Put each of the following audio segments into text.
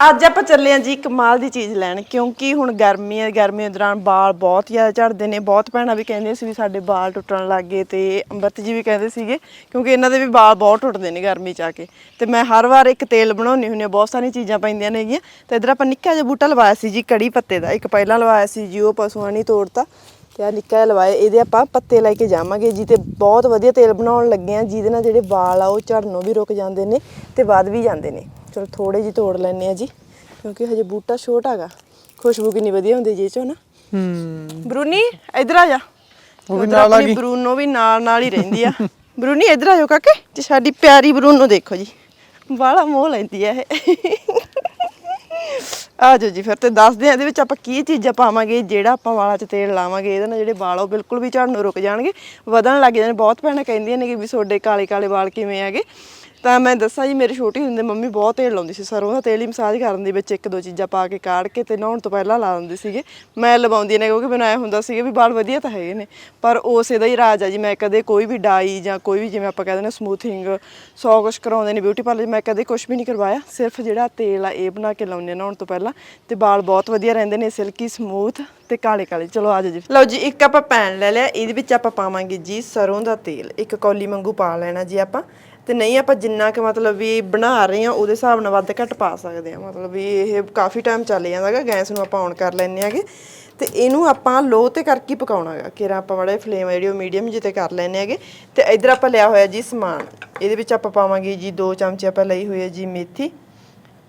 ਅੱਜ ਆਪਾਂ ਚੱਲੇ ਆਂ ਜੀ ਕਮਾਲ ਦੀ ਚੀਜ਼ ਲੈਣ, ਕਿਉਂਕਿ ਹੁਣ ਗਰਮੀ ਹੈ ਗਰਮੀ ਦੌਰਾਨ ਵਾਲ ਬਹੁਤ ਜ਼ਿਆਦਾ ਝੜਦੇ ਨੇ। ਬਹੁਤ ਭੈਣਾਂ ਵੀ ਕਹਿੰਦੀਆਂ ਸੀ ਵੀ ਸਾਡੇ ਵਾਲ ਟੁੱਟਣ ਲੱਗ ਗਏ ਤੇ ਅੰਮ੍ਰਿਤ ਜੀ ਵੀ ਕਹਿੰਦੇ ਸੀਗੇ, ਕਿਉਂਕਿ ਇਹਨਾਂ ਦੇ ਵੀ ਵਾਲ ਬਹੁਤ ਟੁੱਟਦੇ ਨੇ ਗਰਮੀ ਚ ਆ ਕੇ। ਤੇ ਮੈਂ ਹਰ ਵਾਰ ਇੱਕ ਤੇਲ ਬਣਾਉਣੀ ਹੁੰਦੀ ਹਾਂ, ਬਹੁਤ ਸਾਰੀਆਂ ਚੀਜ਼ਾਂ ਪੈਂਦੀਆਂ ਨੇਗੀਆਂ ਤੇ ਇਧਰ ਆਪਾਂ ਨਿੱਕਾ ਜਿਹਾ ਬੂਟਾ ਲਵਾਇਆ ਸੀ ਜੀ, ਕੜੀ ਪੱਤੇ ਦਾ। ਇੱਕ ਪਹਿਲਾਂ ਲਵਾਇਆ ਸੀ ਜੀ, ਉਹ ਪਸ਼ੂਆਂ ਨੇ ਤੋੜਤਾ। ਤੇ ਆ ਨਿੱਕਾ ਜਿਹਾ ਲਵਾਇਆ, ਇਹਦੇ ਆਪਾਂ ਪੱਤੇ ਲੈ ਕੇ ਜਾਵਾਂਗੇ ਜੀ। ਤੇ ਬਹੁਤ ਵਧੀਆ ਤੇਲ ਬਣਾਉਣ ਲੱਗੇ ਆ, ਜਿਹਦੇ ਨਾਲ ਜਿਹੜੇ ਵਾਲ ਆ, ਉਹ ਝੜਨੋਂ ਵੀ ਰੁਕ ਜਾਂਦੇ ਨੇ ਤੇ ਵੱਧ ਵੀ ਜਾਂਦੇ ਨੇ। ਚਲੋ ਥੋੜੇ ਜਿਹੀ ਤੋੜ ਲੈਣੇ ਆ ਜੀ ਕਿਉਂਕਿ ਹਜੇ ਬੂਟਾ ਛੋਟਾ ਹੈਗਾ। ਖੁਸ਼ਬੂ ਕਿੰਨੀ ਵਧੀਆ ਹੁੰਦੀ ਜੀ ਚੋਂ ਨਾ। ਹੂੰ। ਬਰੂਨੀ ਇੱਧਰ ਆ ਜਾ। ਉਹ ਵੀ ਨਾਲ ਆ ਗਈ। ਬਰੂਨੋ ਵੀ ਨਾਲ ਨਾਲ ਹੀ ਰਹਿੰਦੀ ਆ। ਬਰੂਨੀ ਇੱਧਰ ਆ ਜਾਓ ਕਾਕੇ ਤੇ ਸਾਡੀ ਪਿਆਰੀ ਬਰੂਨੋ ਦੇਖੋ ਜੀ। ਬਾਹਲਾ ਮੋਹ ਲੈਂਦੀ ਆ ਇਹ। ਆ ਜਾਓ ਜੀ ਫਿਰ ਤੇ ਦੱਸਦੇ ਆ ਇਹਦੇ ਵਿੱਚ ਆਪਾਂ ਕੀ ਚੀਜ਼ਾਂ ਪਾਵਾਂਗੇ ਜਿਹੜਾ ਆਪਾਂ ਵਾਲਾਂ 'ਚ ਤੇਲ ਲਾਵਾਂਗੇ ਇਹਦੇ ਨਾਲ ਜਿਹੜੇ ਵਾਲ ਉਹ ਬਿਲਕੁਲ ਵੀ ਝੜਨੋਂ ਰੁਕ ਜਾਣਗੇ। ਵਧਣ ਲੱਗ ਜਾਣੇ ਬਹੁਤ ਭੈਣਾਂ ਕਹਿੰਦੀਆਂ ਨੇ ਕਿ ਵੀ ਤੁਹਾਡੇ ਕਾਲੇ ਕਾਲੇ ਵਾਲ ਕਿਵੇਂ ਹੈਗੇ। ਤਾਂ ਮੈਂ ਦੱਸਾਂ ਜੀ, ਮੇਰੇ ਛੋਟੀ ਹੁੰਦੇ ਮੰਮੀ ਬਹੁਤ ਤੇਲ ਲਾਉਂਦੀ ਸੀ ਸਰੋਂ ਦਾ ਤੇਲ ਹੀ ਮਸਾਜ ਕਰਨ ਦੇ ਵਿੱਚ ਇੱਕ ਦੋ ਚੀਜ਼ਾਂ ਪਾ ਕੇ ਕਾੜ ਕੇ ਤੇ ਨਹਾਉਣ ਤੋਂ ਪਹਿਲਾਂ ਲਾ ਦਿੰਦੇ ਸੀਗੇ। ਮੈਂ ਲਵਾਉਂਦੀ ਨੇ ਕਿਉਂਕਿ ਮੈਨੂੰ ਐਂ ਹੁੰਦਾ ਸੀਗਾ ਵੀ ਵਾਲ ਵਧੀਆ ਤਾਂ ਹੈਗੇ ਨੇ। ਪਰ ਉਸੇ ਦਾ ਹੀ ਰਾਜ ਆ ਜੀ, ਮੈਂ ਕਦੇ ਕੋਈ ਵੀ ਡਾਈ ਜਾਂ ਕੋਈ ਵੀ ਜਿਵੇਂ ਆਪਾਂ ਕਹਿੰਦੇ ਨੇ ਸਮੂਥਿੰਗ ਸੌ ਕੁਛ ਕਰਾਉਂਦੇ ਨੇ ਬਿਊਟੀ ਪਾਰਲਰ ਮੈਂ ਕਦੇ ਕੁਛ ਵੀ ਨਹੀਂ ਕਰਵਾਇਆ। ਸਿਰਫ ਜਿਹੜਾ ਤੇਲ ਆ, ਇਹ ਬਣਾ ਕੇ ਲਾਉਂਦੇ ਨਹਾਉਣ ਤੋਂ ਪਹਿਲਾਂ ਤੇ ਵਾਲ ਬਹੁਤ ਵਧੀਆ ਰਹਿੰਦੇ ਨੇ ਸਿਲਕੀ ਸਮੂਥ ਤੇ ਕਾਲੇ ਕਾਲੇ। ਚਲੋ ਆ ਜਾ ਜੀ। ਲਓ ਜੀ, ਇੱਕ ਆਪਾਂ ਪੈਨ ਲੈ ਲਿਆ, ਇਹਦੇ ਵਿੱਚ ਆਪਾਂ ਪਾਵਾਂਗੇ ਜੀ ਸਰੋਂ ਦਾ ਤੇਲ। ਇੱਕ ਕੌਲੀ ਵਾਂਗੂ ਪਾ ਲੈਣਾ ਜੀ ਆਪਾਂ। ਤੇ ਨਹੀਂ ਆਪਾਂ ਜਿੰਨਾ ਕਿ ਮਤਲਬ ਵੀ ਬਣਾ ਰਹੇ ਆ ਉਹਦੇ ਹਿਸਾਬ ਨਾਲ ਵੱਧ ਘੱਟ ਪਾ ਸਕਦੇ ਆ ਮਤਲਬ ਵੀ ਇਹ ਕਾਫੀ ਟਾਈਮ ਚੱਲ ਜਾਂਦਾਗਾ ਗੈਸ ਨੂੰ ਆਪਾਂ ਔਨ ਕਰ ਲੈਂਦੇ ਆਗੇ ਤੇ ਇਹਨੂੰ ਆਪਾਂ ਲੋ ਤੇ ਕਰਕੇ ਹੀ ਪਕਾਉਣਾਗਾ ਕਿਰਾ ਆਪਾਂ ਵਾਲੇ ਫਲੇਮ ਜਿਹੜੀ ਉਹ ਮੀਡੀਅਮ ਜਿਤੇ ਕਰ ਲੈਂਦੇ ਆਗੇ ਤੇ ਇਧਰ ਆਪਾਂ ਲਿਆ ਹੋਇਆ ਜੀ ਸਮਾਨ। ਇਹਦੇ ਵਿੱਚ ਆਪਾਂ ਪਾਵਾਂਗੇ ਜੀ 2 ਚਮਚੇ ਆਪਾਂ ਲਈ ਹੋਈ ਹੈ ਜੀ ਮੇਥੀ।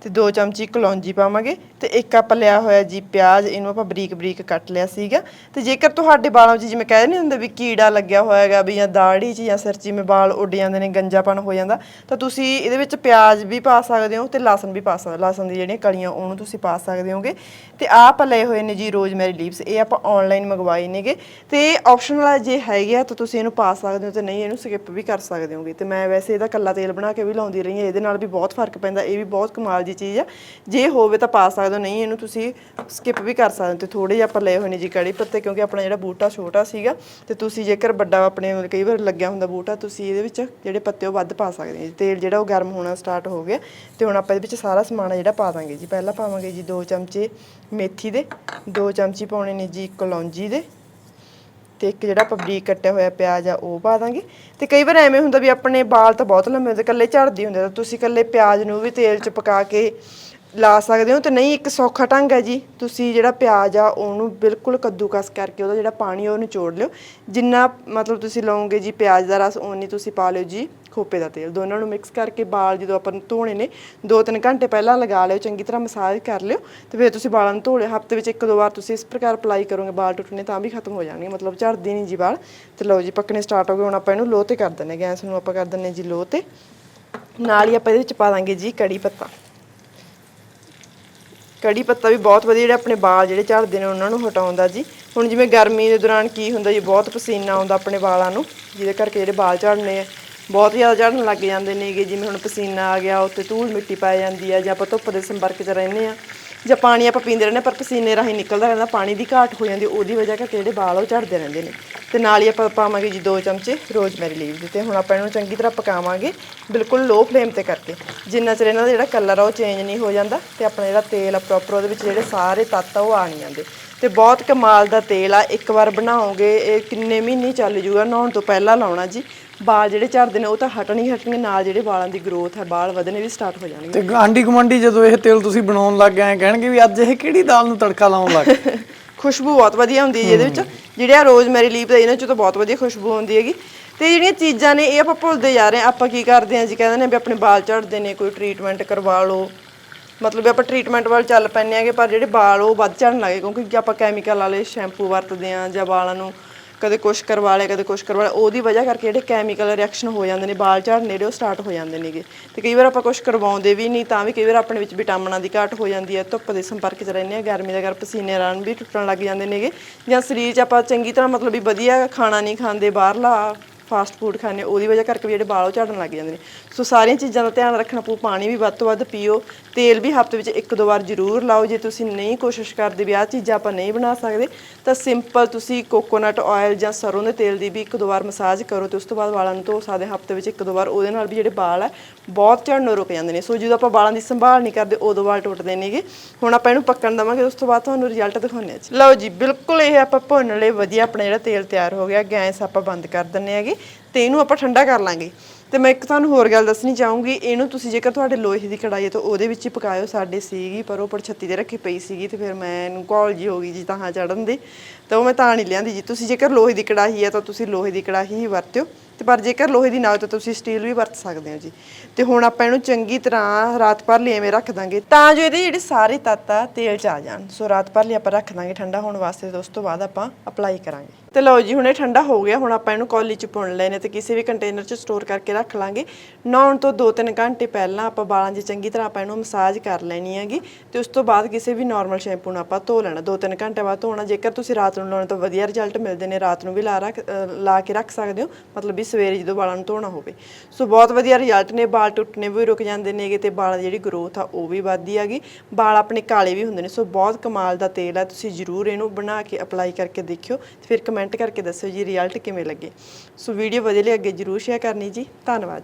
ਤੇ 2 ਚਮਚੀ ਕਲੌਂਜੀ ਪਾਵਾਂਗੇ ਤੇ ਇੱਕ ਕੱਪ ਲਿਆ ਹੋਇਆ ਜੀ ਪਿਆਜ਼, ਇਹਨੂੰ ਆਪਾਂ ਬਰੀਕ ਬਰੀਕ ਕੱਟ ਲਿਆ ਸੀਗਾ। ਤੇ ਜੇਕਰ ਤੁਹਾਡੇ ਵਾਲਾਂ 'ਚ ਜਿਵੇਂ ਕਹਿੰਦੇ ਨਹੀਂ ਹੁੰਦੇ ਵੀ ਕੀੜਾ ਲੱਗਿਆ ਹੋਇਆ ਹੈਗਾ ਵੀ ਜਾਂ ਦਾੜੀ 'ਚ ਜਾਂ ਸਿਰ 'ਚ ਜਿਵੇਂ ਵਾਲ ਉੱਡ ਜਾਂਦੇ ਨੇ ਗੰਜਾਪਣ ਹੋ ਜਾਂਦਾ, ਤਾਂ ਤੁਸੀਂ ਇਹਦੇ ਵਿੱਚ ਪਿਆਜ਼ ਵੀ ਪਾ ਸਕਦੇ ਹੋ ਤੇ ਲਸਣ ਵੀ ਪਾ ਸਕਦੇ ਹੋ। ਲਸਣ ਦੀ ਜਿਹੜੀਆਂ ਕਲੀਆਂ, ਉਹਨੂੰ ਤੁਸੀਂ ਪਾ ਸਕਦੇ ਹੋਗੇ। ਤੇ ਆਹ ਆਪਾਂ ਲਏ ਹੋਏ ਨੇ ਜੀ ਰੋਜ਼ਮੈਰੀ ਲੀਵਸ, ਇਹ ਆਪਾਂ ਆਨਲਾਈਨ ਮੰਗਵਾਏ ਨੇਗੇ। ਤੇ ਆਪਸ਼ਨਲ ਆ ਜੇ ਹੈਗੇ ਆ ਤਾਂ ਤੁਸੀਂ ਇਹਨੂੰ ਪਾ ਸਕਦੇ ਹੋ ਤੇ ਨਹੀਂ, ਇਹਨੂੰ ਸਕਿਪ ਵੀ ਕਰ ਸਕਦੇ ਹੋਗੇ। ਤੇ ਮੈਂ ਵੈਸੇ ਇਹਦਾ ਕੱਲਾ ਤੇਲ ਬਣਾ ਕੇ ਵੀ ਲਾਉਂਦੀ ਰਹੀ ਹਾਂ, ਇਹਦੇ ਨਾਲ ਵੀ ਬਹੁਤ ਫ਼ਰਕ ਪੈਂਦਾ, ਇਹ ਵੀ ਬਹੁਤ ਕਮਾਲ ਦੀ ਚੀਜ਼ ਆ ਜੇ ਹੋਵੇ ਤਾਂ ਪਾ ਸਕਦੇ ਹੋ, ਨਹੀਂ ਇਹਨੂੰ ਤੁਸੀਂ ਸਕਿਪ ਵੀ ਕਰ ਸਕਦੇ ਹੋ ਤੇ ਥੋੜੇ ਜਿਹਾ ਆਪਾਂ ਲਏ ਹੋਏ ਨੇ ਜੀ ਕੜੀ ਪੱਤੇ, ਕਿਉਂਕਿ ਆਪਣਾ ਜਿਹੜਾ ਬੂਟਾ ਛੋਟਾ ਸੀਗਾ ਤੇ ਤੁਸੀਂ ਜੇਕਰ ਵੱਡਾ ਆਪਣੇ ਕਈ ਵਾਰ ਲੱਗਿਆ ਹੁੰਦਾ ਬੂਟਾ, ਤੁਸੀਂ ਇਹਦੇ ਵਿੱਚ ਜਿਹੜੇ ਪੱਤੇ ਉਹ ਵੱਧ ਪਾ ਸਕਦੇ ਹੋ ਜੀ। ਤੇਲ ਜਿਹੜਾ ਉਹ ਗਰਮ ਹੋਣਾ ਸਟਾਰਟ ਹੋ ਗਿਆ ਤੇ ਹੁਣ ਆਪਾਂ ਇਹਦੇ ਵਿੱਚ ਸਾਰਾ ਸਮਾਨ ਜਿਹੜਾ ਪਾ ਦਾਂਗੇ ਜੀ ਪਹਿਲਾਂ ਪਾਵਾਂਗੇ ਜੀ 2 ਚਮਚੇ ਮੇਥੀ ਦੇ 2 ਚਮਚੀ ਪਾਉਣੇ ਨੇ ਜੀ ਕਲੌਂਜੀ ਦੇ ਤੇ ਇੱਕ ਜਿਹੜਾ ਆਪਾਂ ਬਰੀਕ ਕੱਟਿਆ ਹੋਇਆ ਪਿਆਜ਼ ਆ, ਉਹ ਪਾ ਦਾਂਗੇ। ਤੇ ਕਈ ਵਾਰ ਐਵੇਂ ਹੁੰਦਾ ਵੀ ਆਪਣੇ ਵਾਲ ਤਾਂ ਬਹੁਤ ਲੰਮੇ ਹੁੰਦੇ, ਇਕੱਲੇ ਝੜਦੇ ਹੁੰਦੇ ਤਾਂ ਤੁਸੀਂ ਇਕੱਲੇ ਪਿਆਜ਼ ਨੂੰ ਵੀ ਤੇਲ 'ਚ ਪਕਾ ਕੇ ਲਾ ਸਕਦੇ ਹੋ ਤੇ ਨਹੀਂ, ਇੱਕ ਸੌਖਾ ਢੰਗ ਹੈ ਜੀ। ਤੁਸੀਂ ਜਿਹੜਾ ਪਿਆਜ਼ ਆ, ਉਹਨੂੰ ਬਿਲਕੁਲ ਕੱਦੂਕਸ ਕਰਕੇ ਉਹਦਾ ਜਿਹੜਾ ਪਾਣੀ ਆ ਉਹ ਨਿਚੋੜ ਲਿਓ। ਜਿੰਨਾ ਮਤਲਬ ਤੁਸੀਂ ਲਓਗੇ ਜੀ ਪਿਆਜ਼ ਦਾ ਰਸ, ਓਨੀ ਤੁਸੀਂ ਪਾ ਲਿਓ ਜੀ ਖੋਪੇ ਦਾ ਤੇਲ। ਦੋਨਾਂ ਨੂੰ ਮਿਕਸ ਕਰਕੇ ਬਾਲ ਜਦੋਂ ਆਪਾਂ ਨੂੰ ਧੋਣੇ ਨੇ 2-3 ਘੰਟੇ ਪਹਿਲਾਂ ਲਗਾ ਲਿਓ, ਚੰਗੀ ਤਰ੍ਹਾਂ ਮਸਾਜ ਕਰ ਲਿਓ ਤੇ ਫਿਰ ਤੁਸੀਂ ਬਾਲਾਂ ਨੂੰ ਧੋ ਲਿਓ ਹਫ਼ਤੇ ਵਿੱਚ ਇੱਕ ਦੋ ਵਾਰ ਤੁਸੀਂ ਇਸ ਪ੍ਰਕਾਰ ਅਪਲਾਈ ਕਰੋਗੇ ਬਾਲ ਟੁੱਟਣੇ, ਤਾਂ ਵੀ ਖਤਮ ਹੋ ਜਾਣਗੇ। ਮਤਲਬ ਝੜਦੇ ਨਹੀਂ ਜੀ ਬਾਲ। ਤੇ ਲਓ ਜੀ, ਪੱਕਣੇ ਸਟਾਰਟ ਹੋ ਗਏ। ਹੁਣ ਆਪਾਂ ਇਹਨੂੰ ਲੋ ਤੇ ਕਰ ਦਿੰਨੇ ਗੈਸ ਨੂੰ ਆਪਾਂ ਕਰ ਦਿੰਨੇ ਜੀ ਲੋ ਤੇ। ਨਾਲ ਹੀ ਆਪਾਂ ਇਹਦੇ ਵਿੱਚ ਪਾ ਦਾਂਗੇ ਜੀ ਕੜੀ ਪੱਤਾ। ਕੜੀ ਪੱਤਾ ਵੀ ਬਹੁਤ ਵਧੀਆ, ਜਿਹੜੇ ਆਪਣੇ ਵਾਲ ਜਿਹੜੇ ਝੜਦੇ ਨੇ ਉਹਨਾਂ ਨੂੰ ਹਟਾਉਂਦਾ ਜੀ। ਹੁਣ ਜਿਵੇਂ ਗਰਮੀ ਦੇ ਦੌਰਾਨ ਕੀ ਹੁੰਦਾ ਜੀ, ਬਹੁਤ ਪਸੀਨਾ ਆਉਂਦਾ ਆਪਣੇ ਵਾਲਾਂ ਨੂੰ, ਜਿਹਦੇ ਕਰਕੇ ਜਿਹੜੇ ਵਾਲ ਝੜਨੇ ਆ, ਬਹੁਤ ਜ਼ਿਆਦਾ ਝੜਨ ਲੱਗ ਜਾਂਦੇ ਨੇਗੇ, ਜਿਵੇਂ ਹੁਣ ਪਸੀਨਾ ਆ ਗਿਆ, ਉੱਤੇ ਧੂਲ ਮਿੱਟੀ ਪੈ ਜਾਂਦੀ ਆ, ਜਾਂ ਆਪਾਂ ਧੁੱਪ ਦੇ ਸੰਪਰਕ 'ਚ ਰਹਿੰਦੇ ਆ, ਜਾਂ ਪਾਣੀ ਆਪਾਂ ਪੀਂਦੇ ਰਹਿੰਦੇ ਪਰ ਪਸੀਨੇ ਰਾਹੀਂ ਨਿਕਲਦਾ ਰਹਿੰਦਾ, ਪਾਣੀ ਦੀ ਘਾਟ ਹੋ ਜਾਂਦੀ ਉਹਦੀ ਵਜ੍ਹਾ ਕਰਕੇ ਜਿਹੜੇ ਵਾਲ ਉਹ ਝੜਦੇ ਰਹਿੰਦੇ ਨੇ। ਤੇ ਨਾਲ ਹੀ ਆਪਾਂ ਪਾਵਾਂਗੇ ਜੀ 2 ਚਮਚੇ ਰੋਜ਼ਮੈਰੀ ਲੀਵਸ ਤੇ ਹੁਣ ਆਪਾਂ ਇਹਨੂੰ ਚੰਗੀ ਤਰ੍ਹਾਂ ਪਕਾਵਾਂਗੇ ਬਿਲਕੁਲ ਲੋ ਫਲੇਮ ਤੇ ਕਰਕੇ। ਜਿੰਨਾ ਚਿਰ ਇਹਨਾਂ ਦਾ ਜਿਹੜਾ ਕਲਰ ਆ ਉਹ ਚੇਂਜ ਨਹੀਂ ਹੋ ਜਾਂਦਾ ਤੇ ਆਪਣਾ ਜਿਹੜਾ ਤੇਲ ਆ ਪ੍ਰੋਪਰ ਉਹਦੇ ਵਿੱਚ ਜਿਹੜੇ ਸਾਰੇ ਤੱਤ ਆ ਉਹ ਆ ਨਹੀਂ ਜਾਂਦੇ। ਤੇ ਬਹੁਤ ਕਮਾਲ ਦਾ ਤੇਲ ਆ ਇੱਕ ਵਾਰ ਬਣਾਓਗੇ ਇਹ ਕਿੰਨੇ ਮਹੀਨੇ ਚੱਲ ਜੂਗਾ ਨਹਾਉਣ ਤੋਂ ਪਹਿਲਾਂ ਲਾਉਣਾ ਜੀ। ਵਾਲ ਜਿਹੜੇ ਝੜਦੇ ਨੇ ਉਹ ਤਾਂ ਹਟਣ ਹੀ ਹਟਣਗੇ ਨਾਲ ਜਿਹੜੇ ਵਾਲਾਂ ਦੀ ਗਰੋਥ ਹੈ ਵਾਲ ਵਧਣੇ ਵੀ ਸਟਾਰਟ ਹੋ ਜਾਣਗੇ। ਤੇ ਆਂਡੀ ਗੁਆਂਢੀ ਜਦੋਂ ਇਹ ਤੇਲ ਤੁਸੀਂ ਬਣਾਉਣ ਲੱਗ ਗਏ ਕਹਿਣਗੇ ਵੀ ਅੱਜ ਇਹ ਕਿਹੜੀ ਦਾਲ ਨੂੰ ਤੜਕਾ ਲਾਉਣ ਲੱਗ ਖੁਸ਼ਬੂ ਬਹੁਤ ਵਧੀਆ ਹੁੰਦੀ ਹੈ ਇਹਦੇ ਵਿੱਚ। ਜਿਹੜੇ ਆ ਰੋਜ਼ਮੈਰੀ ਲੀਵ ਦਾ ਇਹਨਾਂ ਚੋਂ ਤਾਂ ਬਹੁਤ ਵਧੀਆ ਖੁਸ਼ਬੂ ਹੁੰਦੀ ਹੈਗੀ। ਤੇ ਜਿਹੜੀਆਂ ਚੀਜ਼ਾਂ ਨੇ ਇਹ ਆਪਾਂ ਭੁੱਲਦੇ ਜਾ ਰਹੇ ਹਾਂ। ਆਪਾਂ ਕੀ ਕਰਦੇ ਹਾਂ ਜੀ ਕਹਿੰਦੇ ਨੇ ਵੀ ਆਪਣੇ ਵਾਲ ਝੜਦੇ ਨੇ ਕੋਈ ਟ੍ਰੀਟਮੈਂਟ ਕਰਵਾ ਲਓ। ਮਤਲਬ ਆਪਾਂ ਟ੍ਰੀਟਮੈਂਟ ਵੱਲ ਚੱਲ ਪੈਂਦੇ ਆਗੇ ਪਰ ਜਿਹੜੇ ਵਾਲ ਉਹ ਵੱਧ ਝੜਨ ਲੱਗੇ ਕਿਉਂਕਿ ਆਪਾਂ ਕੈਮੀਕਲ ਵਾਲੇ ਸ਼ੈਂਪੂ ਵਰਤਦੇ ਆ ਜਾਂ ਵਾਲਾਂ ਨੂੰ ਕਦੇ ਕੁਛ ਕਰਵਾ ਲਿਆ ਕਦੇ ਕੁਛ ਕਰਵਾ ਲਿਆ ਉਹਦੀ ਵਜ੍ਹਾ ਕਰਕੇ ਜਿਹੜੇ ਕੈਮੀਕਲ ਰਿਐਕਸ਼ਨ ਹੋ ਜਾਂਦੇ ਨੇ ਵਾਲ ਝੜਨੇ ਜਿਹੜੇ ਉਹ ਸਟਾਰਟ ਹੋ ਜਾਂਦੇ ਨੇਗੇ। ਤੇ ਕਈ ਵਾਰ ਆਪਾਂ ਕੁਛ ਕਰਵਾਉਂਦੇ ਵੀ ਨਹੀਂ, ਤਾਂ ਵੀ ਕਈ ਵਾਰ ਆਪਣੇ ਵਿੱਚ ਵਿਟਾਮਿਨਾਂ ਦੀ ਘਾਟ ਹੋ ਜਾਂਦੀ ਹੈ। ਧੁੱਪ ਦੇ ਸੰਪਰਕ 'ਚ ਰਹਿੰਦੇ ਆ ਗਰਮੀ ਦਾ ਕਰ ਪਸੀਨੇ ਨਾਲ ਵੀ ਟੁੱਟਣ ਲੱਗ ਜਾਂਦੇ ਨੇਗੇ। ਜਾਂ ਸਰੀਰ 'ਚ ਆਪਾਂ ਚੰਗੀ ਤਰ੍ਹਾਂ ਮਤਲਬ ਵੀ ਵਧੀਆ ਖਾਣਾ ਨਹੀਂ ਖਾਂਦੇ, ਬਾਹਰਲਾ ਫਾਸਟ ਫੂਡ ਖਾਂਦੇ ਉਹਦੀ ਵਜ੍ਹਾ ਕਰਕੇ ਵੀ ਜਿਹੜੇ ਵਾਲ ਉਹ ਝੜਨ ਲੱਗ ਜਾਂਦੇ ਨੇ। ਸੋ ਸਾਰੀਆਂ ਚੀਜ਼ਾਂ ਦਾ ਧਿਆਨ ਰੱਖਣਾ ਪਊ, ਪਾਣੀ ਵੀ ਵੱਧ ਤੋਂ ਵੱਧ ਪੀਓ, ਤੇਲ ਵੀ ਹਫ਼ਤੇ ਵਿੱਚ ਇੱਕ ਦੋ ਵਾਰ ਜ਼ਰੂਰ ਲਾਓ, ਜੇ ਤੁਸੀਂ ਨਹੀਂ ਕੋਸ਼ਿਸ਼ ਕਰਦੇ ਵੀ ਆਹ ਚੀਜ਼ਾਂ ਆਪਾਂ ਨਹੀਂ ਬਣਾ ਸਕਦੇ, ਤਾਂ ਸਿੰਪਲ ਤੁਸੀਂ ਕੋਕੋਨਟ ਆਇਲ ਜਾਂ ਸਰੋਂ ਦੇ ਤੇਲ ਦੀ ਵੀ ਇੱਕ ਦੋ ਵਾਰ ਮਸਾਜ ਕਰੋ ਤੇ ਉਸ ਤੋਂ ਬਾਅਦ ਵਾਲਾਂ ਨੂੰ ਧੋ ਸਕਦੇ ਹਫ਼ਤੇ ਵਿੱਚ ਇੱਕ ਦੋ ਵਾਰ, ਉਹਦੇ ਨਾਲ ਵੀ ਜਿਹੜੇ ਵਾਲ ਹੈ ਬਹੁਤ ਝੜਨੋਂ ਰੁਕ ਜਾਂਦੇ ਨੇ। ਸੋ ਜਦੋਂ ਆਪਾਂ ਵਾਲਾਂ ਦੀ ਸੰਭਾਲ ਨਹੀਂ ਕਰਦੇ, ਉਦੋਂ ਵਾਲ ਟੁੱਟਦੇ ਨੇਗੇ ਹੁਣ ਆਪਾਂ ਇਹਨੂੰ ਪੱਕਣ ਦਵਾਂਗੇ, ਉਸ ਤੋਂ ਬਾਅਦ ਤੁਹਾਨੂੰ ਰਿਜ਼ਲਟ ਦਿਖਾਉਂਦੇ ਹਾਂ ਜੀ। ਲਓ ਜੀ, ਬਿਲਕੁਲ ਇਹ ਆਪਾਂ ਭੁੰਨ ਲਏ, ਵਧੀਆ ਆਪਣਾ ਜਿਹੜਾ ਤੇਲ ਤਿਆਰ ਹੋ ਗਿਆ, ਗੈਸ ਆਪਾਂ ਬੰਦ ਕਰ ਦਿੰਨੇ ਹੈਗੇ ਤੇ ਇਹਨੂੰ ਆਪਾਂ ਠੰਡਾ ਕਰ ਲਾਂਗੇ। ਤੇ ਮੈਂ ਇੱਕ ਤੁਹਾਨੂੰ ਹੋਰ ਗੱਲ ਦੱਸਣੀ ਚਾਹੂੰਗੀ, ਇਹਨੂੰ ਤੁਸੀਂ ਜੇਕਰ ਤੁਹਾਡੇ ਲੋਹੇ ਦੀ ਕੜਾਈ ਹੈ ਤਾਂ ਉਹਦੇ ਵਿੱਚ ਹੀ ਪਕਾਇਓ, ਸਾਡੇ ਸੀਗੀ, ਪਰ ਉਹ ਪਰਛੱਤੀ ਤੇ ਰੱਖੀ ਪਈ ਸੀਗੀ ਤੇ ਫਿਰ ਮੈਂ ਇਹਨੂੰ ਘੋਲ ਜੀ ਹੋ ਗਈ ਜੀ ਤਾਂ ਚੜਨ ਦੇ। ਤਾਂ ਉਹ ਮੈਂ ਤਾਂ ਨਹੀਂ ਲਿਆਂਦੀ ਜੀ। ਤੁਸੀਂ ਜੇਕਰ ਲੋਹੇ ਦੀ ਕੜਾਹੀ ਹੈ ਤਾਂ ਤੁਸੀਂ ਲੋਹੇ ਦੀ ਕੜਾਹੀ ਹੀ ਵਰਤਿਓ। ਤੇ ਪਰ ਜੇਕਰ ਲੋਹੇ ਦੀ ਨਾ ਹੋਵੇ ਤਾਂ ਤੁਸੀਂ ਸਟੀਲ ਵੀ ਵਰਤ ਸਕਦੇ ਹੋ ਜੀ। ਤੇ ਹੁਣ ਆਪਾਂ ਇਹਨੂੰ ਚੰਗੀ ਤਰ੍ਹਾਂ ਰਾਤ ਭਰ ਲਈ ਐਵੇਂ ਰੱਖ ਦਾਂਗੇ। ਤਾਂ ਜੋ ਇਹਦੇ ਜਿਹੜੇ ਸਾਰੇ ਤੱਤ ਆ, ਤੇਲ ਚ ਆ ਜਾਣ। ਸੋ ਰਾਤ ਭਰ ਲਈ ਆਪਾਂ ਰੱਖ ਦਾਂਗੇ ਠੰਡਾ ਹੋਣ ਵਾਸਤੇ ਤੇ ਉਸ ਤੋਂ ਬਾਅਦ ਆਪਾਂ ਅਪਲਾਈ ਕਰਾਂਗੇ। ਤੇ ਲਓ ਜੀ, ਹੁਣ ਇਹ ਠੰਡਾ ਹੋ ਗਿਆ, ਹੁਣ ਆਪਾਂ ਇਹਨੂੰ ਕੌਲੀ ਚ ਪੁਣ ਲੈਨੇ ਤੇ ਕਿਸੇ ਵੀ ਕੰਟੇਨਰ ਚ ਸਟੋਰ ਕਰਕੇ ਰੱਖ ਲਾਂਗੇ। ਨਹਾਉਣ ਤੋਂ 2-3 ਘੰਟੇ ਪਹਿਲਾਂ ਆਪਾਂ ਵਾਲਾਂ 'ਚ ਚੰਗੀ ਤਰ੍ਹਾਂ ਆਪਾਂ ਇਹਨੂੰ ਮਸਾਜ ਕਰ ਲੈਣੀ ਹੈਗੀ ਤੇ ਉਸ ਤੋਂ ਬਾਅਦ ਕਿਸੇ ਵੀ ਨਾਰਮਲ ਸ਼ੈਂਪੂ ਨਾਲ ਆਪਾਂ ਧੋ ਲੈਣਾ। 2-3 ਘੰਟੇ ਬਾਅਦ ਧੋਣਾ, ਜੇਕਰ ਤੁਸੀਂ ਰਾਤ ਨੂੰ ਲਾਉਣ ਤਾਂ ਵਧੀਆ ਰਿਜ਼ਲਟ ਮਿਲਦੇ ਨੇ, ਰਾਤ ਨੂੰ ਵੀ ਲਾ ਰੱਖ ਲਾ ਕੇ ਰੱਖ ਸਕਦੇ ਹੋ, ਮਤਲਬ ਵੀ ਸਵੇਰੇ ਜਦੋਂ ਵਾਲਾਂ ਨੂੰ ਧੋਣਾ ਹੋਵੇ। ਸੋ ਬਹੁਤ ਵਧੀਆ ਰਿਜ਼ਲਟ ਨੇ, ਵਾਲ ਟੁੱਟਣੇ ਵੀ ਰੁਕ ਜਾਂਦੇ ਨੇਗੇ ਤੇ ਵਾਲਾਂ ਦੀ ਜਿਹੜੀ ਗਰੋਥ ਆ ਉਹ ਵੀ ਵੱਧਦੀ ਹੈਗੀ। ਵਾਲ ਆਪਣੇ ਕਾਲੇ ਵੀ ਹੁੰਦੇ ਨੇ, ਸੋ ਬਹੁਤ ਕਮਾਲ ਦਾ ਤੇਲ ਆ, ਤੁਸੀਂ ਜ਼ਰੂਰ ਇਹਨੂੰ ਬਣਾ ਕੇ ਅਪਲਾਈ ਕਰਕੇ ਦੇਖਿਓ ਫਿਰ ਕਮੈਂਟ ਕਮੈਂਟ ਕਰਕੇ ਦੱਸਿਓ ਜੀ, ਰਿਜ਼ਲਟ ਕਿਵੇਂ ਲੱਗੇ। ਸੋ ਵੀਡੀਓ ਵਧੀਆ ਲਈ ਅੱਗੇ ਜ਼ਰੂਰ ਸ਼ੇਅਰ ਕਰਨੀ ਜੀ। ਧੰਨਵਾਦ।